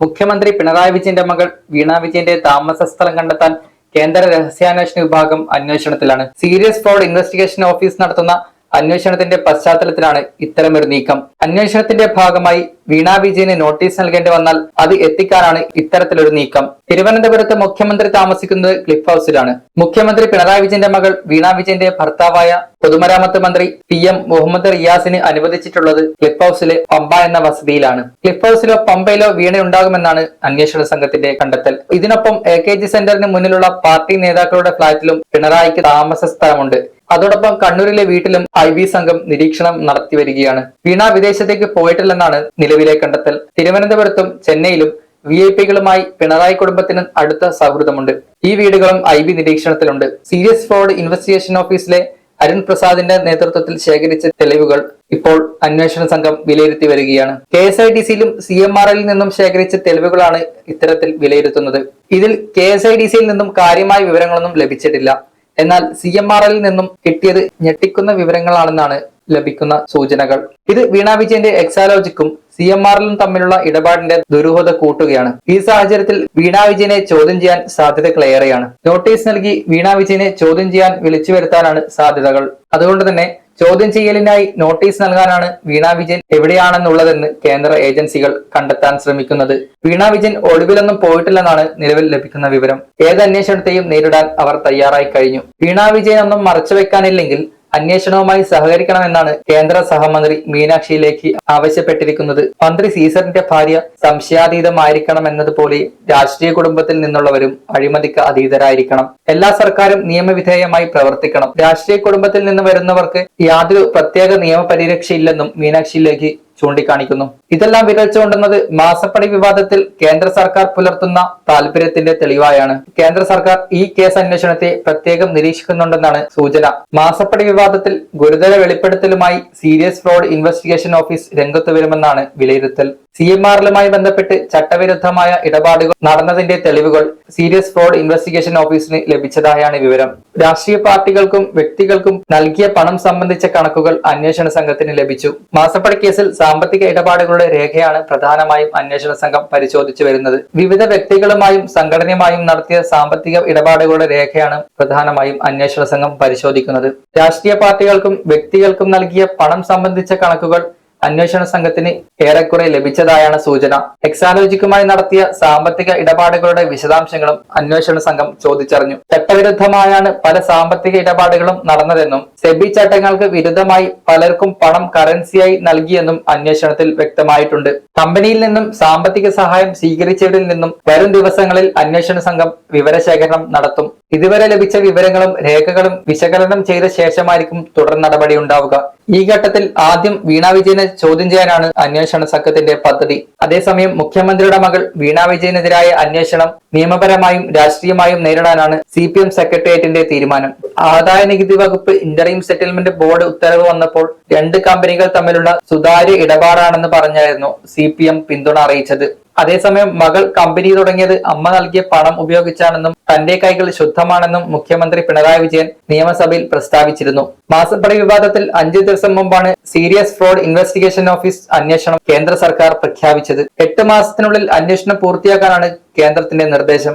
മുഖ്യമന്ത്രി പിണറായി വിജയന്റെ മകൾ വീണ വിജയന്റെ താമസ സ്ഥലം കണ്ടെത്താൻ കേന്ദ്ര രഹസ്യാന്വേഷണ വിഭാഗം അന്വേഷണത്തിലാണ്. സീരിയസ് ഫ്രോഡ് ഇൻവെസ്റ്റിഗേഷൻ ഓഫീസ് നടത്തുന്ന അന്വേഷണത്തിന്റെ പശ്ചാത്തലത്തിലാണ് ഇത്തരമൊരു നീക്കം. അന്വേഷണത്തിന്റെ ഭാഗമായി വീണ വിജയന് നോട്ടീസ് നൽകേണ്ടി വന്നാൽ അത് എത്തിക്കാനാണ് ഇത്തരത്തിലൊരു നീക്കം. തിരുവനന്തപുരത്ത് മുഖ്യമന്ത്രി താമസിക്കുന്നത് ക്ലിഫ് ഹൌസിലാണ്. മുഖ്യമന്ത്രി പിണറായി വിജയന്റെ മകൾ വീണ വിജയന്റെ ഭർത്താവായ പൊതുമരാമത്ത് മന്ത്രി പി എം മുഹമ്മദ് റിയാസിന് അനുവദിച്ചിട്ടുള്ളത് ക്ലിഫ് ഹൌസിലെ പമ്പ എന്ന വസതിയിലാണ്. ക്ലിഫ് ഹൌസിലോ പമ്പയിലോ വീണ ഉണ്ടാകുമെന്നാണ് അന്വേഷണ സംഘത്തിന്റെ കണ്ടെത്തൽ. ഇതിനൊപ്പം എ കെ ജി സെന്ററിന് മുന്നിലുള്ള പാർട്ടി നേതാക്കളുടെ ഫ്ളാറ്റിലും പിണറായിക്ക് താമസ സ്ഥലമുണ്ട്. അതോടൊപ്പം കണ്ണൂരിലെ വീട്ടിലും ഐ വി സംഘം നിരീക്ഷണം നടത്തി വരികയാണ്. വീണ വിദേശത്തേക്ക് പോയിട്ടില്ലെന്നാണ് നിലവിലെ കണ്ടെത്തൽ. തിരുവനന്തപുരത്തും ചെന്നൈയിലും വി ഐ പികളുമായി പിണറായി കുടുംബത്തിന് അടുത്ത സൗഹൃദമുണ്ട്. ഈ വീടുകളും ഐ ബി നിരീക്ഷണത്തിലുണ്ട്. സീരിയസ് ഫ്രോഡ് ഇൻവെസ്റ്റിഗേഷൻ ഓഫീസിലെ അരുൺ പ്രസാദിന്റെ നേതൃത്വത്തിൽ ശേഖരിച്ച തെളിവുകൾ ഇപ്പോൾ അന്വേഷണ സംഘം വിലയിരുത്തി വരികയാണ്. കെ എസ് ഐ ടി സിയിലും സി എം ആർ എല്ലിൽ നിന്നും ശേഖരിച്ച തെളിവുകളാണ് ഇത്തരത്തിൽ വിലയിരുത്തുന്നത്. ഇതിൽ കെ എസ് ഐ ടി സിയിൽ നിന്നും കാര്യമായ വിവരങ്ങളൊന്നും ലഭിച്ചിട്ടില്ല. എന്നാൽ സി എം ആർ എല്ലിൽ നിന്നും കിട്ടിയത് ഞെട്ടിക്കുന്ന വിവരങ്ങളാണെന്നാണ് ലഭിക്കുന്ന സൂചനകൾ. ഇത് വീണ വിജയന്റെ എക്സാലോജിക്കും സി എം ആറിലും തമ്മിലുള്ള ഇടപാടിന്റെ ദുരൂഹത കൂട്ടുകയാണ്. ഈ സാഹചര്യത്തിൽ വീണ വിജയനെ ചോദ്യം ചെയ്യാൻ സാധ്യതകളേറെയാണ്. നോട്ടീസ് നൽകി വീണ വിജയനെ ചോദ്യം ചെയ്യാൻ വിളിച്ചു വരുത്താനാണ് സാധ്യതകൾ. അതുകൊണ്ട് തന്നെ ചോദ്യം ചെയ്യലിനായി നോട്ടീസ് നൽകാനാണ് വീണ വിജയൻ എവിടെയാണെന്നുള്ളതെന്ന് കേന്ദ്ര ഏജൻസികൾ കണ്ടെത്താൻ ശ്രമിക്കുന്നത്. വീണ വിജയൻ ഒളിവിലൊന്നും പോയിട്ടില്ലെന്നാണ് നിലവിൽ ലഭിക്കുന്ന വിവരം. ഏത് അന്വേഷണത്തെയും നേരിടാൻ അവർ തയ്യാറായി കഴിഞ്ഞു. വീണ വിജയൻ ഒന്നും മറച്ചുവെക്കാനില്ലെങ്കിൽ അന്വേഷണവുമായി സഹകരിക്കണമെന്നാണ് കേന്ദ്ര സഹമന്ത്രി മീനാക്ഷി ലേഖി ആവശ്യപ്പെട്ടിരിക്കുന്നത്. മന്ത്രി സീസറിന്റെ ഭാര്യ സംശയാതീതമായിരിക്കണം എന്നതുപോലെ രാഷ്ട്രീയ കുടുംബത്തിൽ നിന്നുള്ളവരും അഴിമതിക്ക് അതീതരായിരിക്കണം. എല്ലാ സർക്കാരും നിയമവിധേയമായി പ്രവർത്തിക്കണം. രാഷ്ട്രീയ കുടുംബത്തിൽ നിന്ന് വരുന്നവർക്ക് യാതൊരു പ്രത്യേക നിയമപരിരക്ഷയില്ലെന്നും മീനാക്ഷി ലേഖി ചൂണ്ടിക്കാണിക്കുന്നു. ഇതെല്ലാം വിരൽ ചൂണ്ടുന്നത് മാസപ്പടി വിവാദത്തിൽ കേന്ദ്ര സർക്കാർ പുലർത്തുന്ന താല്പര്യത്തിന്റെ തെളിവായാണ്. കേന്ദ്ര സർക്കാർ ഈ കേസ് അന്വേഷണത്തെ പ്രത്യേകം നിരീക്ഷിക്കുന്നുണ്ടെന്നാണ് സൂചന. മാസപ്പടി വിവാദത്തിൽ ഗുരുതര വെളിപ്പെടുത്തലുമായി സീരിയസ് ഫ്രോഡ് ഇൻവെസ്റ്റിഗേഷൻ ഓഫീസ് രംഗത്ത് വരുമെന്നാണ് വിലയിരുത്തൽ. സി എം ആറിലുമായി ബന്ധപ്പെട്ട് ചട്ടവിരുദ്ധമായ ഇടപാടുകൾ നടന്നതിന്റെ തെളിവുകൾ സീരിയസ് ഫ്രോഡ് ഇൻവെസ്റ്റിഗേഷൻ ഓഫീസിന് ലഭിച്ചതായാണ് വിവരം. രാഷ്ട്രീയ പാർട്ടികൾക്കും വ്യക്തികൾക്കും നൽകിയ പണം സംബന്ധിച്ച കണക്കുകൾ അന്വേഷണ സംഘത്തിന് ലഭിച്ചു. മാസപ്പടി കേസിൽ സാമ്പത്തിക ഇടപാടുകളുടെ രേഖയാണ് പ്രധാനമായും അന്വേഷണ സംഘം പരിശോധിച്ചു വരുന്നത്. വിവിധ വ്യക്തികളുമായും സംഘടനയുമായും നടത്തിയ സാമ്പത്തിക ഇടപാടുകളുടെ രേഖയാണ് പ്രധാനമായും അന്വേഷണ സംഘം പരിശോധിക്കുന്നത്. രാഷ്ട്രീയ പാർട്ടികൾക്കും വ്യക്തികൾക്കും നൽകിയ പണം സംബന്ധിച്ച കണക്കുകൾ അന്വേഷണ സംഘത്തിന് ഏറെക്കുറെ ലഭിച്ചതായാണ് സൂചന. എക്സാലോജിക്കുമായി നടത്തിയ സാമ്പത്തിക ഇടപാടുകളുടെ വിശദാംശങ്ങളും അന്വേഷണ സംഘം ചോദിച്ചറിഞ്ഞു. ചട്ടവിരുദ്ധമായാണ് പല സാമ്പത്തിക ഇടപാടുകളും നടന്നതെന്നും സെബി ചട്ടങ്ങൾക്ക് വിരുദ്ധമായി പലർക്കും പണം കറൻസിയായി നൽകിയെന്നും അന്വേഷണത്തിൽ വ്യക്തമായിട്ടുണ്ട്. കമ്പനിയിൽ നിന്നും സാമ്പത്തിക സഹായം സ്വീകരിച്ചവരിൽ നിന്നും വരും ദിവസങ്ങളിൽ അന്വേഷണ സംഘം വിവരശേഖരണം നടത്തും. ഇതുവരെ ലഭിച്ച വിവരങ്ങളും രേഖകളും വിശകലനം ചെയ്ത ശേഷമായിരിക്കും തുടർ നടപടി ഉണ്ടാവുക. ഈ ഘട്ടത്തിൽ ആദ്യം വീണ വിജയനെ ചോദ്യം ചെയ്യാനാണ് അന്വേഷണ സംഘത്തിന്റെ പദ്ധതി. അതേസമയം മുഖ്യമന്ത്രിയുടെ മകൾ വീണ വിജയനെതിരായ അന്വേഷണം നിയമപരമായും രാഷ്ട്രീയമായും നേരിടാനാണ് സി പി എം സെക്രട്ടേറിയറ്റിന്റെ തീരുമാനം. ആദായ നികുതി വകുപ്പ് ഇന്റർം സെറ്റിൽമെന്റ് ബോർഡ് ഉത്തരവ് വന്നപ്പോൾ രണ്ട് കമ്പനികൾ തമ്മിലുള്ള സുതാര്യ ഇടപാടാണെന്ന് പറഞ്ഞായിരുന്നു സി പിന്തുണ അറിയിച്ചത്. അതേസമയം മകൾ കമ്പനി തുടങ്ങിയത് അമ്മ നൽകിയ പണം ഉപയോഗിച്ചാണെന്നും തന്റെ കൈകൾ ശുദ്ധമാണെന്നും മുഖ്യമന്ത്രി പിണറായി വിജയൻ നിയമസഭയിൽ പ്രസ്താവിച്ചിരുന്നു. മാസപ്പടി വിവാദത്തിൽ അഞ്ചു ദിവസം മുമ്പാണ് സീരിയസ് ഫ്രോഡ് ഇൻവെസ്റ്റിഗേഷൻ ഓഫീസ് അന്വേഷണം കേന്ദ്ര സർക്കാർ പ്രഖ്യാപിച്ചത്. എട്ട് മാസത്തിനുള്ളിൽ അന്വേഷണം പൂർത്തിയാക്കാനാണ് കേന്ദ്രത്തിന്റെ നിർദ്ദേശം.